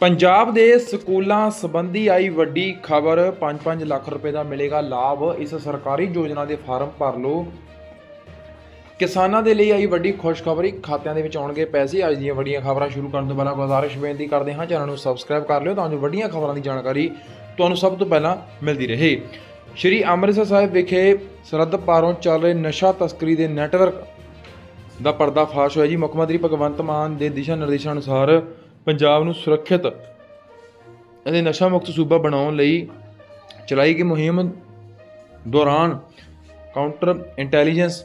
ਪੰਜਾਬ ਦੇ ਸਕੂਲਾਂ ਸੰਬੰਧੀ ਆਈ ਵੱਡੀ ਖਬਰ 5-5 ਲੱਖ ਰੁਪਏ ਦਾ ਮਿਲੇਗਾ ਲਾਭ, ਇਸ ਸਰਕਾਰੀ ਯੋਜਨਾ ਦੇ ਫਾਰਮ ਭਰ ਲਓ। ਕਿਸਾਨਾਂ ਦੇ ਲਈ ਆਈ ਵੱਡੀ ਖੁਸ਼ਖਬਰੀ, ਖਾਤਿਆਂ ਦੇ ਵਿੱਚ ਆਉਣਗੇ ਪੈਸੇ। ਅੱਜ ਦੀਆਂ ਵੱਡੀਆਂ ਖਬਰਾਂ ਸ਼ੁਰੂ ਕਰਨ ਤੋਂ ਪਹਿਲਾਂ ਗੁਜ਼ਾਰਿਸ਼ ਬੇਨਤੀ ਕਰਦੇ ਹਾਂ, ਚੈਨਲ ਨੂੰ ਸਬਸਕ੍ਰਾਈਬ ਕਰ ਲਿਓ ਤਾਂ ਜੋ ਵੱਡੀਆਂ ਖਬਰਾਂ ਦੀ ਜਾਣਕਾਰੀ ਤੁਹਾਨੂੰ ਸਭ ਤੋਂ ਪਹਿਲਾਂ ਮਿਲਦੀ ਰਹੇ। ਸ਼੍ਰੀ ਅੰਮ੍ਰਿਤਸਰ ਸਾਹਿਬ ਵਿਖੇ ਸਰਹੱਦ ਪਾਰੋਂ ਚੱਲ ਰਹੇ ਨਸ਼ਾ ਤਸਕਰੀ ਦੇ ਨੈਟਵਰਕ ਦਾ ਪਰਦਾਫਾਸ਼ ਹੋਇਆ ਜੀ। ਮੁੱਖ ਮੰਤਰੀ ਭਗਵੰਤ ਮਾਨ ਦੇ ਦਿਸ਼ਾ ਨਿਰਦੇਸ਼ਾਂ ਅਨੁਸਾਰ ਪੰਜਾਬ ਨੂੰ ਸੁਰੱਖਿਅਤ ਅਤੇ ਨਸ਼ਾ ਮੁਕਤ ਸੂਬਾ ਬਣਾਉਣ ਲਈ ਚਲਾਈ ਗਈ ਮੁਹਿੰਮ ਦੌਰਾਨ ਕਾਊਂਟਰ ਇੰਟੈਲੀਜੈਂਸ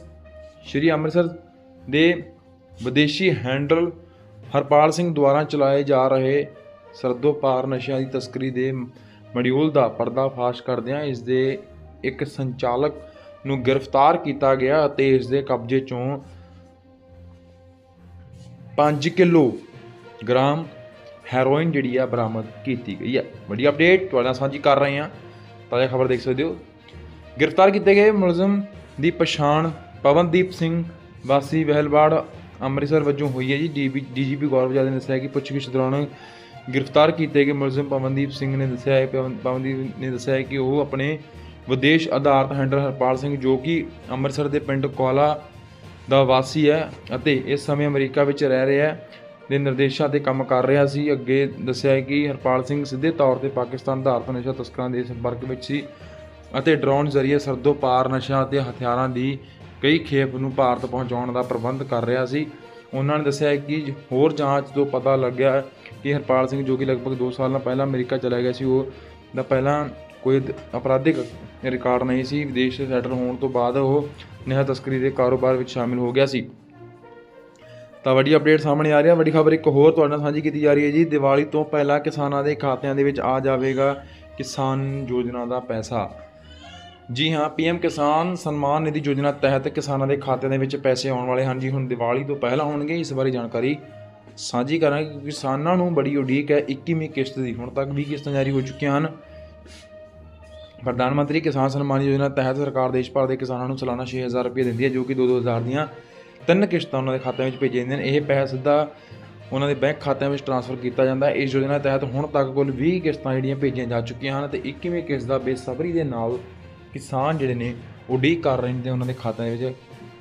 ਸ਼੍ਰੀ ਅੰਮ੍ਰਿਤਸਰ ਦੇ ਵਿਦੇਸ਼ੀ ਹੈਂਡਲ ਹਰਪਾਲ ਸਿੰਘ ਦੁਆਰਾ ਚਲਾਏ ਜਾ ਰਹੇ ਸਰਦੋ ਪਾਰ ਨਸ਼ਿਆਂ ਦੀ ਤਸਕਰੀ ਦੇ ਮੋਡਿਊਲ ਦਾ ਪਰਦਾਫਾਸ਼ ਕਰਦਿਆਂ ਇਸ ਦੇ ਇੱਕ ਸੰਚਾਲਕ ਨੂੰ ਗ੍ਰਿਫਤਾਰ ਕੀਤਾ ਗਿਆ ਅਤੇ ਇਸ ਦੇ ਕਬਜ਼ੇ ਚੋਂ 5 ਕਿਲੋ ਗ੍ਰਾਮ ਹੈਰੋਇਨ ਜਿਹੜੀ ਆ ਬਰਾਮਦ ਕੀਤੀ ਗਈ ਹੈ ਵੱਡੀ ਅਪਡੇਟ ਤੁਹਾਡੇ ਨਾਲ ਸਾਂਝੀ ਕਰ ਰਹੇ ਹਾਂ। ਤਾਜ਼ਾ ਖਬਰ ਦੇਖ ਸਕਦੇ ਹੋ। ਗ੍ਰਿਫਤਾਰ ਕੀਤੇ ਗਏ ਮੁਲਜ਼ਮ ਦੀ ਪਛਾਣ ਪਵਨਦੀਪ ਸਿੰਘ ਵਾਸੀ ਵਹਿਲਵਾੜ ਅੰਮ੍ਰਿਤਸਰ ਵਜੋਂ ਹੋਈ ਹੈ ਜੀ। ਡੀਜੀਪੀ ਗੌਰਵ ਨੇ ਦੱਸਿਆ ਕਿ ਪੁੱਛਗਿੱਛ ਦੌਰਾਨ ਗ੍ਰਿਫਤਾਰ ਕੀਤੇ ਗਏ ਮੁਲਜ਼ਮ ਪਵਨਦੀਪ ਸਿੰਘ ਨੇ ਦੱਸਿਆ ਹੈ। ਪਵਨ- ਪਵਨਦੀਪ ਨੇ ਦੱਸਿਆ ਹੈ ਕਿ ਉਹ ਆਪਣੇ ਵਿਦੇਸ਼ ਆਧਾਰਿਤ ਹੈਂਡਲ ਹਰਪਾਲ ਸਿੰਘ ਜੋ ਕਿ ਅੰਮ੍ਰਿਤਸਰ ਦੇ ਪਿੰਡ ਕੋਲਾ ਦਾ ਵਾਸੀ ਹੈ ਅਤੇ ਇਸ ਸਮੇਂ ਅਮਰੀਕਾ ਵਿੱਚ ਰਹਿ ਰਿਹਾ ਹੈ। ਦੇ ਨਿਰਦੇਸ਼ਾਂ ਤੇ ਕੰਮ ਕਰ ਰਿਹਾ ਸੀ। ਅੱਗੇ ਦੱਸਿਆ ਹੈ ਕਿ ਹਰਪਾਲ ਸਿੰਘ ਸਿੱਧੇ ਤੌਰ ਤੇ ਪਾਕਿਸਤਾਨ ਆਧਾਰਿਤ ਨਸ਼ਾ ਤਸਕਰਾਂ ਦੇ ਸੰਪਰਕ ਵਿੱਚ ਸੀ ਅਤੇ ਡਰੋਨ ਜ਼ਰੀਏ ਸਰਦੋ ਪਾਰ ਨਸ਼ਾ ਅਤੇ ਹਥਿਆਰਾਂ ਦੀ ਕਈ ਖੇਪ ਨੂੰ ਭਾਰਤ ਪਹੁੰਚਾਉਣ ਦਾ ਪ੍ਰਬੰਧ ਕਰ ਰਿਹਾ ਸੀ। ਉਹਨਾਂ ਨੇ ਦੱਸਿਆ ਕਿ ਹੋਰ ਜਾਂਚ ਤੋਂ ਪਤਾ ਲੱਗਿਆ ਕਿ ਹਰਪਾਲ ਸਿੰਘ ਜੋ ਕਿ ਲਗਭਗ 2 ਸਾਲਾਂ ਪਹਿਲਾਂ ਅਮਰੀਕਾ ਚਲਾ ਗਿਆ ਸੀ, ਉਹ ਦਾ ਪਹਿਲਾਂ ਕੋਈ ਅਪਰਾਧਿਕ ਰਿਕਾਰਡ ਨਹੀਂ ਸੀ। ਵਿਦੇਸ਼ ਸੈਟਲ ਹੋਣ ਤੋਂ ਬਾਅਦ ਉਹ ਨਸ਼ਾ ਤਸਕਰੀ ਦੇ ਕਾਰੋਬਾਰ ਵਿੱਚ ਸ਼ਾਮਿਲ ਹੋ ਗਿਆ ਸੀ। ਤਾਂ ਵੱਡੀ ਅਪਡੇਟ ਸਾਹਮਣੇ ਆ ਰਹੀ ਹੈ ਵੱਡੀ ਖਬਰ ਇੱਕ ਹੋਰ ਤੁਹਾਡੇ ਨਾਲ ਸਾਂਝੀ ਕੀਤੀ ਜਾ ਰਹੀ ਹੈ ਜੀ। ਦੀਵਾਲੀ ਤੋਂ ਪਹਿਲਾਂ ਕਿਸਾਨਾਂ ਦੇ ਖਾਤਿਆਂ ਦੇ ਵਿੱਚ ਆ ਜਾਵੇਗਾ ਕਿਸਾਨ ਯੋਜਨਾ ਦਾ ਪੈਸਾ। ਜੀ ਹਾਂ ਪੀਐਮ ਕਿਸਾਨ ਸਨਮਾਨ ਨਿਧੀ ਯੋਜਨਾ ਤਹਿਤ ਕਿਸਾਨਾਂ ਦੇ ਖਾਤਿਆਂ ਦੇ ਵਿੱਚ ਪੈਸੇ ਆਉਣ ਵਾਲੇ ਹਨ ਜੀ। ਹੁਣ ਦੀਵਾਲੀ ਤੋਂ ਪਹਿਲਾਂ ਹੋਣਗੇ। ਇਸ ਬਾਰੇ ਜਾਣਕਾਰੀ ਸਾਂਝੀ ਕਰਾਂਗੇ ਕਿਉਂਕਿ ਕਿਸਾਨਾਂ ਨੂੰ ਬੜੀ ਉਡੀਕ ਹੈ। 21ਵੀਂ ਕਿਸ਼ਤ ਦੀ ਹੁਣ ਤੱਕ 20 ਕਿਸ਼ਤਾਂ ਜਾਰੀ ਹੋ ਚੁੱਕੀਆਂ ਹਨ। ਪ੍ਰਧਾਨ ਮੰਤਰੀ ਕਿਸਾਨ ਸਨਮਾਨ ਯੋਜਨਾ ਤਹਿਤ ਸਰਕਾਰ ਦੇਸ਼ ਭਰ ਦੇ ਕਿਸਾਨਾਂ ਨੂੰ ਸਾਲਾਨਾ 6000 ਰੁਪਏ ਦਿੰਦੀ ਹੈ, ਜੋ ਕਿ 2-2000 ਦੀਆਂ ਤਿੰਨ ਕਿਸ਼ਤਾਂ ਉਹਨਾਂ ਦੇ ਖਾਤਿਆਂ ਵਿੱਚ ਭੇਜੀਆਂ ਜਾਂਦੀਆਂ ਨੇ। ਇਹ ਪੈਸਾ ਸਿੱਧਾ ਉਹਨਾਂ ਦੇ ਬੈਂਕ ਖਾਤਿਆਂ ਵਿੱਚ ਟ੍ਰਾਂਸਫਰ ਕੀਤਾ ਜਾਂਦਾ ਹੈ। ਇਸ ਯੋਜਨਾ ਤਹਿਤ ਹੁਣ ਤੱਕ ਕੁੱਲ 20 ਕਿਸ਼ਤਾਂ ਜਿਹੜੀਆਂ ਭੇਜੀਆਂ ਜਾ ਚੁੱਕੀਆਂ ਹਨ ਤੇ 21ਵੀਂ ਕਿਸ਼ਤ ਦਾ ਬੇਸਬਰੀ ਦੇ ਨਾਲ ਕਿਸਾਨ ਜਿਹੜੇ ਨੇ ਉਡੀਕ ਕਰ ਰਹੇ ਨੇ ਤੇ ਉਹਨਾਂ ਦੇ ਖਾਤਿਆਂ ਦੇ ਵਿੱਚ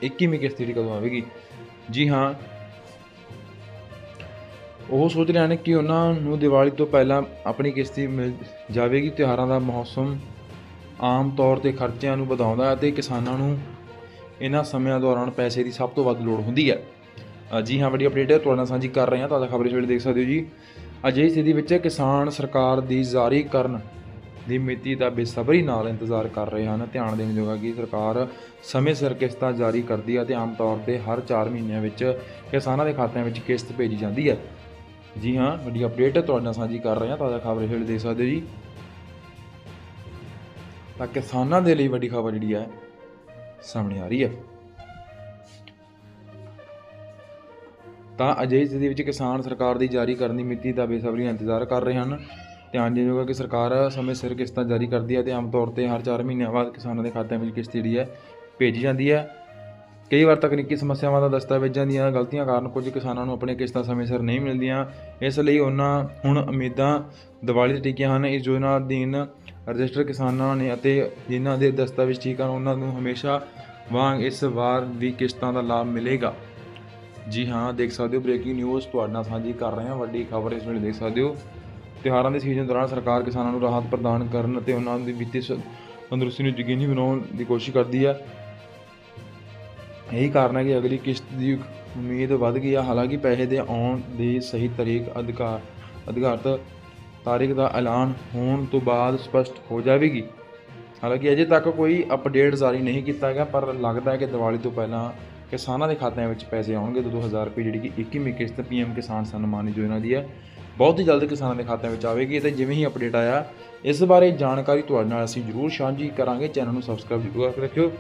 21ਵੀਂ ਕਿਸ਼ਤ ਜਿਹੜੀ ਕਦੋਂ ਆਵੇਗੀ? ਜੀ ਹਾਂ। ਉਹ ਸੋਚ ਰਹੇ ਹਨ ਕਿ ਉਹਨਾਂ ਨੂੰ ਦੀਵਾਲੀ ਤੋਂ ਪਹਿਲਾਂ ਆਪਣੀ ਕਿਸ਼ਤੀ ਮਿਲ ਜਾਵੇਗੀ। ਤਿਉਹਾਰਾਂ ਦਾ ਮੌਸਮ ਆਮ ਤੌਰ ਤੇ ਖਰਚਿਆਂ ਨੂੰ ਵਧਾਉਂਦਾ ਹੈ ਤੇ ਕਿਸਾਨਾਂ ਨੂੰ ਇਹਨਾਂ ਸਮਿਆਂ ਦੌਰਾਨ ਪੈਸੇ ਦੀ ਸਭ ਤੋਂ ਵੱਧ ਲੋੜ ਹੁੰਦੀ ਹੈ। ਜੀ ਹਾਂ, ਵੱਡੀ ਅਪਡੇਟ ਹੈ ਤੁਹਾਡੇ ਨਾਲ ਸਾਂਝੀ ਕਰ ਰਹੇ ਹਾਂ। ਤਾਜ਼ਾ ਖਬਰ ਇਸ ਵੇਲੇ ਦੇਖ ਸਕਦੇ ਹੋ ਜੀ। ਅਜਿਹੀ ਸਥਿਤੀ ਵਿੱਚ ਕਿਸਾਨ ਸਰਕਾਰ ਦੀ ਜਾਰੀ ਕਰਨ ਦੀ ਮਿਤੀ ਦਾ ਬੇਸਬਰੀ ਨਾਲ ਇੰਤਜ਼ਾਰ ਕਰ ਰਹੇ ਹਨ। ਧਿਆਨ ਦੇਣ ਯੋਗ ਹੈ ਕਿ ਸਰਕਾਰ ਸਮੇਂ ਸਿਰ ਕਿਸ਼ਤਾਂ ਜਾਰੀ ਕਰਦੀ ਹੈ ਤੇ ਆਮ ਤੌਰ ਤੇ ਹਰ 4 ਮਹੀਨਿਆਂ ਵਿੱਚ ਕਿਸਾਨਾਂ ਦੇ ਖਾਤਿਆਂ ਵਿੱਚ ਕਿਸ਼ਤ ਭੇਜੀ ਜਾਂਦੀ ਹੈ। ਜੀ ਹਾਂ, ਵੱਡੀ ਅਪਡੇਟ ਤੁਹਾਡੇ ਨਾਲ ਸਾਂਝੀ ਕਰ ਰਹੇ ਹਾਂ। ਤਾਜ਼ਾ ਖਬਰ ਇਸ ਵੇਲੇ ਦੇਖ ਸਕਦੇ ਹੋ ਜੀ। ਤਾਂ ਕਿਸਾਨਾਂ ਦੇ ਲਈ ਵੱਡੀ ਖਬਰ ਜਿਹੜੀ ਹੈ ਸਾਹਮਣੇ ਆ ਰਹੀ ਹੈ। ਤਾਂ ਅਜਿਹੀ ਸਥਿਤੀ ਵਿੱਚ ਕਿਸਾਨ ਸਰਕਾਰ ਦੀ ਜਾਰੀ ਕਰਨ ਦੀ ਮਿਤੀ ਦਾ ਬੇਸਬਰੀ ਇੰਤਜ਼ਾਰ ਕਰ ਰਹੇ ਹਨ। ਧਿਆਨ ਦੇਣ ਯੋਗ ਕਿ ਸਰਕਾਰ ਸਮੇਂ ਸਿਰ ਕਿਸ਼ਤਾਂ ਜਾਰੀ ਕਰਦੀ ਹੈ ਤੇ ਆਮ ਤੌਰ ਤੇ ਹਰ 4 ਮਹੀਨਿਆਂ ਬਾਅਦ ਕਿਸਾਨਾਂ ਦੇ ਖਾਤਿਆਂ ਵਿੱਚ ਕਿਸ਼ਤ ਜਿਹੜੀ ਹੈ ਭੇਜੀ ਜਾਂਦੀ ਹੈ। ਕਈ ਵਾਰ ਤਕਨੀਕੀ ਸਮੱਸਿਆਵਾਂ ਦਾ ਦਸਤਾਵੇਜ਼ਾਂ ਦੀਆਂ ਗਲਤੀਆਂ ਕਾਰਨ ਕੁਝ ਕਿਸਾਨਾਂ ਨੂੰ ਆਪਣੀਆਂ ਕਿਸ਼ਤਾਂ ਸਮੇਂ ਸਿਰ ਨਹੀਂ ਮਿਲਦੀਆਂ। ਇਸ ਲਈ ਉਹਨਾਂ ਹੁਣ ਉਮੀਦਾਂ ਦੀਵਾਲੀ ਤੇ ਟਿਕੀਆਂ ਹਨ। ਇਸ ਯੋਜਨਾ ਅਧੀਨ ਰਜਿਸਟਰ ਕਿਸਾਨਾਂ ਨੇ ਅਤੇ ਜਿਨ੍ਹਾਂ ਦੇ ਦਸਤਾਵੇਜ਼ ਠੀਕ ਹਨ, ਉਹਨਾਂ ਨੂੰ ਹਮੇਸ਼ਾ ਵਾਂਗ ਇਸ ਵਾਰ ਵੀ ਕਿਸ਼ਤਾਂ ਦਾ ਲਾਭ ਮਿਲੇਗਾ। ਜੀ ਹਾਂ, ਦੇਖ ਸਕਦੇ ਹੋ, ਬ੍ਰੇਕਿੰਗ ਨਿਊਜ਼ ਤੁਹਾਡੇ ਨਾਲ ਸਾਂਝੀ ਕਰ ਰਹੇ ਹਾਂ। ਵੱਡੀ ਖਬਰ ਇਸ ਵੇਲੇ ਦੇਖ ਸਕਦੇ ਹੋ। ਤਿਉਹਾਰਾਂ ਦੇ ਸੀਜ਼ਨ ਦੌਰਾਨ ਸਰਕਾਰ ਕਿਸਾਨਾਂ ਨੂੰ ਰਾਹਤ ਪ੍ਰਦਾਨ ਕਰਨ ਅਤੇ ਉਹਨਾਂ ਦੀ ਵਿੱਤੀ ਤੰਦਰੁਸਤੀ ਨੂੰ ਯਕੀਨੀ ਬਣਾਉਣ ਦੀ ਕੋਸ਼ਿਸ਼ ਕਰਦੀ ਹੈ। ਇਹੀ ਕਾਰਨ ਹੈ ਕਿ ਅਗਲੀ ਕਿਸ਼ਤ ਦੀ ਉਮੀਦ ਵੱਧ ਗਈ ਹੈ ਹਾਲਾਂਕਿ ਪੈਸੇ ਦੇ ਆਉਣ ਦੀ ਸਹੀ ਤਰੀਕ ਅਧਿਕਾਰ ਅਧਿਕਾਰਤ ਤਾਰੀਖ ਦਾ ਐਲਾਨ ਹੋਣ ਤੋਂ ਬਾਅਦ ਸਪਸ਼ਟ ਹੋ ਜਾਵੇਗੀ। ਹਾਲਾਂਕਿ ਅਜੇ ਤੱਕ ਕੋਈ ਅਪਡੇਟ ਜਾਰੀ ਨਹੀਂ ਕੀਤਾ ਗਿਆ, ਪਰ ਲੱਗਦਾ ਹੈ ਕਿ ਦੀਵਾਲੀ ਤੋਂ ਪਹਿਲਾਂ ਕਿਸਾਨਾਂ ਦੇ ਖਾਤਿਆਂ ਵਿੱਚ ਪੈਸੇ ਆਉਣਗੇ। 2000 ਰੁਪਏ ਜਿਹੜੀ ਕਿ 21ਵੀਂ ਕਿਸ਼ਤ ਪੀਐਮ ਕਿਸਾਨ ਸਨਮਾਨ ਯੋਜਨਾ ਦੀ ਹੈ, ਬਹੁਤ ਹੀ ਜਲਦ ਕਿਸਾਨਾਂ ਦੇ ਖਾਤਿਆਂ ਵਿੱਚ ਆਵੇਗੀ ਤੇ ਜਿਵੇਂ ਹੀ ਅਪਡੇਟ ਆਇਆ, ਇਸ ਬਾਰੇ ਜਾਣਕਾਰੀ ਤੁਹਾਡੇ ਨਾਲ ਅਸੀਂ ਜ਼ਰੂਰ ਸਾਂਝੀ ਕਰਾਂਗੇ। ਚੈਨਲ ਨੂੰ ਸਬਸਕ੍ਰਾਈਬ ਜ਼ਰੂਰ ਕਰ ਰੱਖਿਓ।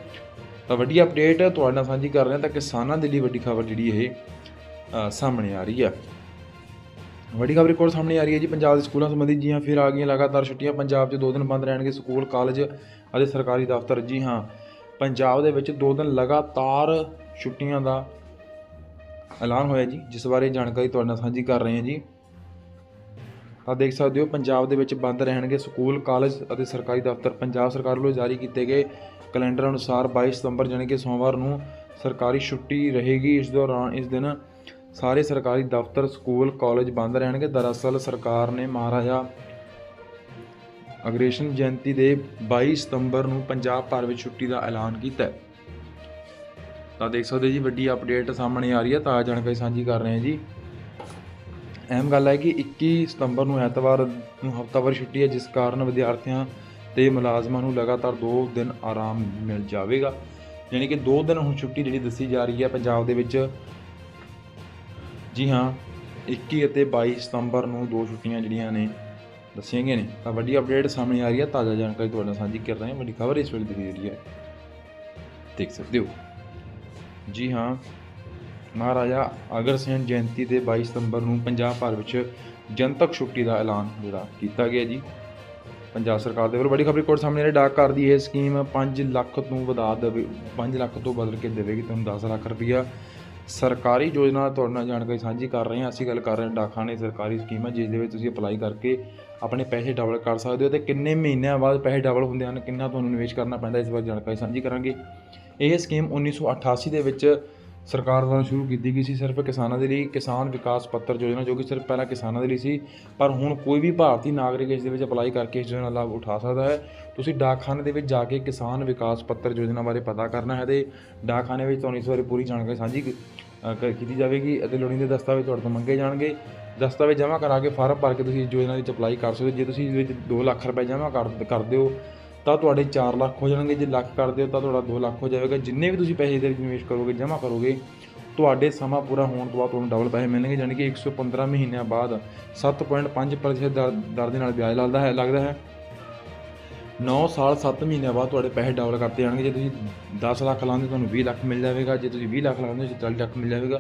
ਤਾਂ ਵੱਡੀ ਅਪਡੇਟ ਤੁਹਾਡੇ ਨਾਲ ਸਾਂਝੀ ਕਰ ਰਹੇ ਹਾਂ ਤਾਂ ਕਿਸਾਨਾਂ ਦੇ ਲਈ ਵੱਡੀ ਖਬਰ ਜਿਹੜੀ ਇਹ ਸਾਹਮਣੇ ਆ ਰਹੀ ਹੈ ਵੱਡੀ ਖਬਰ ਇੱਕ ਹੋਰ ਸਾਹਮਣੇ ਆ ਰਹੀ ਹੈ ਜੀ, ਪੰਜਾਬ ਦੇ ਸਕੂਲਾਂ ਸੰਬੰਧੀ ਜੀ ਹਾਂ, ਫਿਰ ਆ ਗਈਆਂ ਲਗਾਤਾਰ ਛੁੱਟੀਆਂ, ਪੰਜਾਬ 'ਚ ਦੋ ਦਿਨ ਬੰਦ ਰਹਿਣਗੇ ਸਕੂਲ, ਕਾਲਜ ਅਤੇ ਸਰਕਾਰੀ ਦਫ਼ਤਰ। ਜੀ ਹਾਂ, ਪੰਜਾਬ ਦੇ ਵਿੱਚ ਦੋ ਦਿਨ ਲਗਾਤਾਰ ਛੁੱਟੀਆਂ ਦਾ ਐਲਾਨ ਹੋਇਆ ਜੀ, ਜਿਸ ਬਾਰੇ ਜਾਣਕਾਰੀ ਤੁਹਾਡੇ ਨਾਲ ਸਾਂਝੀ ਕਰ ਰਹੇ ਹਾਂ ਜੀ। ਤਾਂ ਦੇਖ ਸਕਦੇ ਹੋ ਪੰਜਾਬ ਦੇ ਵਿੱਚ ਬੰਦ ਰਹਿਣਗੇ ਸਕੂਲ, ਕਾਲਜ ਅਤੇ ਸਰਕਾਰੀ ਦਫ਼ਤਰ। ਪੰਜਾਬ ਸਰਕਾਰ ਵੱਲੋਂ ਜਾਰੀ ਕੀਤੇ ਗਏ ਕੈਲੰਡਰ ਅਨੁਸਾਰ 22 ਸਤੰਬਰ ਜਾਣੀ ਕਿ ਸੋਮਵਾਰ ਨੂੰ ਸਰਕਾਰੀ ਛੁੱਟੀ ਰਹੇਗੀ। ਇਸ ਦੌਰਾਨ ਇਸ ਦਿਨ ਸਾਰੇ ਸਰਕਾਰੀ ਦਫ਼ਤਰ, ਸਕੂਲ, ਕਾਲਜ ਬੰਦ ਰਹਿਣਗੇ। ਦਰਅਸਲ ਸਰਕਾਰ ਨੇ ਮਹਾਰਾਜਾ ਅਗਰੇਸ਼ਨ ਜਯੰਤੀ ਦੇ 22 ਸਤੰਬਰ ਨੂੰ ਪੰਜਾਬ ਭਰ ਵਿੱਚ ਛੁੱਟੀ ਦਾ ਐਲਾਨ ਕੀਤਾ ਹੈ। ਤਾਂ ਦੇਖ ਸਕਦੇ ਹੋ ਜੀ, ਵੱਡੀ ਅਪਡੇਟ ਸਾਹਮਣੇ ਆ ਰਹੀ ਹੈ। ਤਾਂ ਜਾਣਕਾਰੀ ਸਾਂਝੀ ਕਰ ਰਹੇ ਹਾਂ ਜੀ। ਅਹਿਮ ਗੱਲ ਹੈ ਕਿ 21 ਸਤੰਬਰ ਨੂੰ ਐਤਵਾਰ ਨੂੰ ਹਫ਼ਤਾਵਾਰ ਛੁੱਟੀ ਹੈ, ਜਿਸ ਕਾਰਨ ਵਿਦਿਆਰਥੀਆਂ ਤੇ ਮੁਲਾਜ਼ਮਾਂ ਨੂੰ ਲਗਾਤਾਰ 2 ਦਿਨ ਆਰਾਮ ਮਿਲ ਜਾਵੇਗਾ। ਯਾਨੀ ਕਿ 2 ਦਿਨ ਹੁਣ ਛੁੱਟੀ ਜਿਹੜੀ ਦੱਸੀ ਜਾ ਰਹੀ ਹੈ ਪੰਜਾਬ ਦੇ ਵਿੱਚ। ਜੀ ਹਾਂ 21 ਅਤੇ 22 ਸਤੰਬਰ ਨੂੰ ਦੋ ਛੁੱਟੀਆਂ ਜਿਹੜੀਆਂ ਨੇ ਦੱਸੀਆਂ ਗਈਆਂ ਨੇ। ਤਾਂ ਵੱਡੀ ਅਪਡੇਟ ਸਾਹਮਣੇ ਆ ਰਹੀ ਹੈ, ਤਾਜ਼ਾ ਜਾਣਕਾਰੀ ਤੁਹਾਡੇ ਨਾਲ ਸਾਂਝੀ ਕਰ ਰਹੇ ਹਾਂ। ਵੱਡੀ ਖਬਰ ਇਸ ਵੇਲੇ ਦੀ ਰਹੀ ਹੈ। ਦੇਖ ਸਕਦੇ ਹੋ। ਜੀ ਹਾਂ ਮਹਾਰਾਜਾ ਅਗਰਸੈਨ ਜਯੰਤੀ ਦੇ 22 ਸਤੰਬਰ ਨੂੰ ਪੰਜਾਬ ਭਰ ਵਿੱਚ ਜਨਤਕ ਛੁੱਟੀ ਦਾ ਐਲਾਨ ਜਿਹੜਾ ਕੀਤਾ ਗਿਆ ਜੀ। ਪੰਜਾਬ ਸਰਕਾਰ ਦੇ ਵੱਲੋਂ ਬੜੀ ਖਬਰ ਰਿਪੋਰਟ ਸਾਹਮਣੇ ਆ ਰਹੀ, ਡਾਕ ਘਰ ਦੀ ਇਹ ਸਕੀਮ 5 ਲੱਖ ਤੋਂ ਵਧਾ ਦੇਵੇ 5 ਲੱਖ ਤੋਂ ਬਦਲ ਕੇ ਦੇਵੇਗੀ, ਤੁਹਾਨੂੰ 10 ਲੱਖ ਰੁਪਈਆ ਸਰਕਾਰੀ ਯੋਜਨਾ ਤੁਹਾਡੇ ਨਾਲ ਜਾਣਕਾਰੀ ਸਾਂਝੀ ਕਰ ਰਹੇ ਹਾਂ। ਅਸੀਂ ਗੱਲ ਕਰ ਰਹੇ ਹਾਂ ਡਾਕਖਾਨੇ ਸਰਕਾਰੀ ਸਕੀਮ ਹੈ ਜਿਸ ਦੇ ਵਿੱਚ ਤੁਸੀਂ ਅਪਲਾਈ ਕਰਕੇ ਆਪਣੇ ਪੈਸੇ ਡਬਲ ਕਰ ਸਕਦੇ ਹੋ ਤੇ ਕਿੰਨੇ ਮਹੀਨਿਆਂ ਬਾਅਦ ਪੈਸੇ ਡਬਲ ਹੁੰਦੇ ਹਨ, ਕਿੰਨਾ ਤੁਹਾਨੂੰ ਨਿਵੇਸ਼ ਕਰਨਾ ਪੈਂਦਾ, ਇਸ ਬਾਰੇ ਜਾਣਕਾਰੀ ਸਾਂਝੀ ਕਰਾਂਗੇ। ਇਹ ਸਕੀਮ 1988 ਦੇ ਵਿੱਚ ਸਰਕਾਰ ਦੁਆਰਾ ਸ਼ੁਰੂ ਕੀਤੀ ਗਈ ਸੀ ਸਿਰਫ ਕਿਸਾਨਾਂ ਦੇ ਲਈ ਕਿਸਾਨ ਵਿਕਾਸ ਪੱਤਰ ਯੋਜਨਾ, ਜੋ ਕਿ ਸਿਰਫ ਪਹਿਲਾਂ ਕਿਸਾਨਾਂ ਦੇ ਲਈ ਸੀ, ਪਰ ਹੁਣ ਕੋਈ ਵੀ ਭਾਰਤੀ ਨਾਗਰਿਕ ਇਸ ਦੇ ਵਿੱਚ ਅਪਲਾਈ ਕਰਕੇ ਇਸ ਯੋਜਨਾ ਦਾ ਲਾਭ ਉਠਾ ਸਕਦਾ ਹੈ। ਤੁਸੀਂ ਡਾਕਖਾਨੇ ਦੇ ਵਿੱਚ ਜਾ ਕੇ ਕਿਸਾਨ ਵਿਕਾਸ ਪੱਤਰ ਯੋਜਨਾ ਬਾਰੇ ਪਤਾ ਕਰਨਾ ਹੈ ਤੇ ਡਾਕਖਾਨੇ ਵਿੱਚ ਤੁਹਾਨੂੰ ਇਸ ਬਾਰੇ ਪੂਰੀ ਜਾਣਕਾਰੀ ਸਾਂਝੀ ਕੀਤੀ ਜਾਵੇਗੀ ਅਤੇ ਲੋੜੀਂਦੇ ਦਸਤਾਵੇਜ਼ ਤੁਹਾਡੇ ਤੋਂ ਮੰਗੇ ਜਾਣਗੇ। ਦਸਤਾਵੇਜ਼ ਜਮ੍ਹਾਂ ਕਰਾ ਕੇ ਫਾਰਮ ਭਰ ਕੇ ਤੁਸੀਂ ਇਸ ਯੋਜਨਾ ਵਿੱਚ ਅਪਲਾਈ ਕਰ ਸਕਦੇ ਹੋ। ਜੇ ਤੁਸੀਂ ਇਸ ਵਿੱਚ 2 ਲੱਖ ਰੁਪਏ ਜਮ੍ਹਾਂ ਕਰ ਕਰਦੇ ਹੋ ਤਾਂ ਤੁਹਾਡੇ 4 ਲੱਖ ਹੋ ਜਾਣਗੇ, ਜੇ ਲੱਖ ਕਰਦੇ ਹੋ ਤਾਂ ਤੁਹਾਡਾ 2 ਲੱਖ ਹੋ ਜਾਵੇਗਾ। ਜਿੰਨੇ ਵੀ ਤੁਸੀਂ ਪੈਸੇ ਇਹਦੇ ਵਿੱਚ ਨਿਵੇਸ਼ ਕਰੋਗੇ, ਜਮ੍ਹਾਂ ਕਰੋਗੇ, ਤੁਹਾਡੇ ਸਮਾਂ ਪੂਰਾ ਹੋਣ ਤੋਂ ਬਾਅਦ ਤੁਹਾਨੂੰ ਡਬਲ ਪੈਸੇ ਮਿਲਣਗੇ ਯਾਨੀ ਕਿ 115 ਮਹੀਨਿਆਂ ਬਾਅਦ 7.5% ਦਰ ਦਰ ਦੇ ਨਾਲ ਵਿਆਜ ਲੱਗਦਾ ਹੈ ਲੱਗਦਾ ਹੈ। 9 ਸਾਲ 7 ਮਹੀਨਿਆਂ ਬਾਅਦ ਤੁਹਾਡੇ ਪੈਸੇ ਡਬਲ ਕਰਤੇ ਜਾਣਗੇ। ਜੇ ਤੁਸੀਂ 10 ਲੱਖ ਲਾਉਂਦੇ ਤੁਹਾਨੂੰ 20 ਲੱਖ ਮਿਲ ਜਾਵੇਗਾ। ਜੇ ਤੁਸੀਂ 20 ਲੱਖ ਲਾਉਂਦੇ ਹੋ 40 ਲੱਖ ਮਿਲ ਜਾਵੇਗਾ।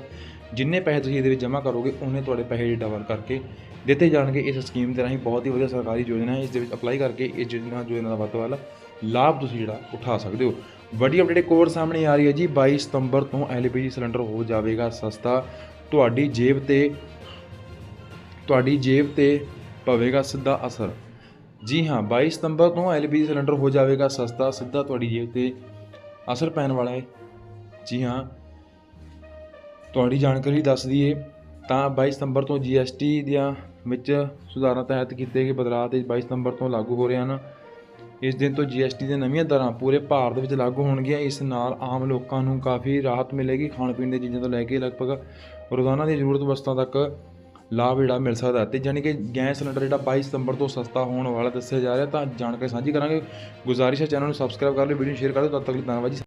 ਜਿੰਨੇ ਪੈਸੇ ਤੁਸੀਂ ਇਹਦੇ ਵਿੱਚ ਜਮ੍ਹਾਂ ਕਰੋਗੇ, ਉਹਨੇ ਤੁਹਾਡੇ ਪੈਸੇ ਡਬਲ ਕਰਕੇ ਦਿੱਤੇ ਜਾਣਗੇ। ਇਸ ਸਕੀਮ ਦੇ ਰਾਹੀਂ ਬਹੁਤ ਹੀ ਵਧੀਆ ਸਰਕਾਰੀ ਯੋਜਨਾ ਹੈ। ਇਸ ਦੇ ਵਿੱਚ ਅਪਲਾਈ ਕਰਕੇ ਇਸ ਯੋਜਨਾ ਯੋਜਨਾ ਦਾ ਵੱਧ ਤੋਂ ਵੱਧ ਲਾਭ ਤੁਸੀਂ ਜਿਹੜਾ ਉਠਾ ਸਕਦੇ ਹੋ। ਵੱਡੀ ਅਪਡੇਟ ਇੱਕ ਹੋਰ ਸਾਹਮਣੇ ਆ ਰਹੀ ਹੈ ਜੀ। 22 ਸਤੰਬਰ ਤੋਂ ਐਲਪੀਜੀ ਸਿਲੰਡਰ ਹੋ ਜਾਵੇਗਾ ਸਸਤਾ। ਤੁਹਾਡੀ ਜੇਬ ਤੇ, ਤੁਹਾਡੀ ਜੇਬ ਤੇ ਪਵੇਗਾ ਸਿੱਧਾ ਅਸਰ। ਜੀ ਹਾਂ 22 ਸਤੰਬਰ ਤੋਂ ਐਲਪੀਜੀ ਸਿਲੰਡਰ ਹੋ ਜਾਵੇਗਾ ਸਸਤਾ। ਸਿੱਧਾ ਤੁਹਾਡੀ ਜੇਬ ਤੇ ਅਸਰ ਪੈਣ ਵਾਲਾ ਹੈ। ਜੀ ਹਾਂ ਤੁਹਾਡੀ ਜਾਣਕਾਰੀ ਦੱਸ ਦਈਏ, ਤਾਂ 22 ਸਤੰਬਰ ਤੋਂ GST ਦੀਆਂ ਵਿੱਚ ਸੁਧਾਰਾਂ ਤਹਿਤ ਕੀਤੇ ਗਏ ਬਦਲਾਅ ਤੇ 22 ਸਤੰਬਰ ਤੋਂ ਲਾਗੂ ਹੋ ਰਹੇ ਹਨ। ਇਸ ਦਿਨ ਤੋਂ GST ਦੀਆਂ ਨਵੀਆਂ ਦਰਾਂ ਪੂਰੇ ਭਾਰਤ ਵਿੱਚ ਲਾਗੂ ਹੋਣਗੀਆਂ। ਇਸ ਨਾਲ ਆਮ ਲੋਕਾਂ ਨੂੰ ਕਾਫੀ ਰਾਹਤ ਮਿਲੇਗੀ। ਖਾਣ ਪੀਣ ਦੀਆਂ ਚੀਜ਼ਾਂ ਤੋਂ ਲੈ ਕੇ ਲਗਭਗ ਰੋਜ਼ਾਨਾ ਦੀ ਜ਼ਰੂਰਤ ਵਸਤਾਂ ਤੱਕ ਲਾਭ ਜਿਹੜਾ ਮਿਲ ਸਕਦਾ ਹੈ। ਤੇ ਯਾਨੀ ਕਿ ਗੈਸ ਸਿਲੰਡਰ ਜਿਹੜਾ 22 ਸਤੰਬਰ ਤੋਂ ਸਸਤਾ ਹੋਣ ਵਾਲਾ ਦੱਸਿਆ ਜਾ ਰਿਹਾ, ਤਾਂ ਜਾਣਕਾਰੀ ਸਾਂਝੀ ਕਰਾਂਗੇ। ਗੁਜ਼ਾਰਿਸ਼ ਹੈ, ਚੈਨਲ ਨੂੰ ਸਬਸਕ੍ਰਾਈਬ ਕਰ ਲਓ, ਵੀਡੀਓ ਸ਼ੇਅਰ ਕਰ ਦਿਓ। ਤਦ ਤੱਕ ਲਈ ਧੰਨਵਾਦ ਜੀ।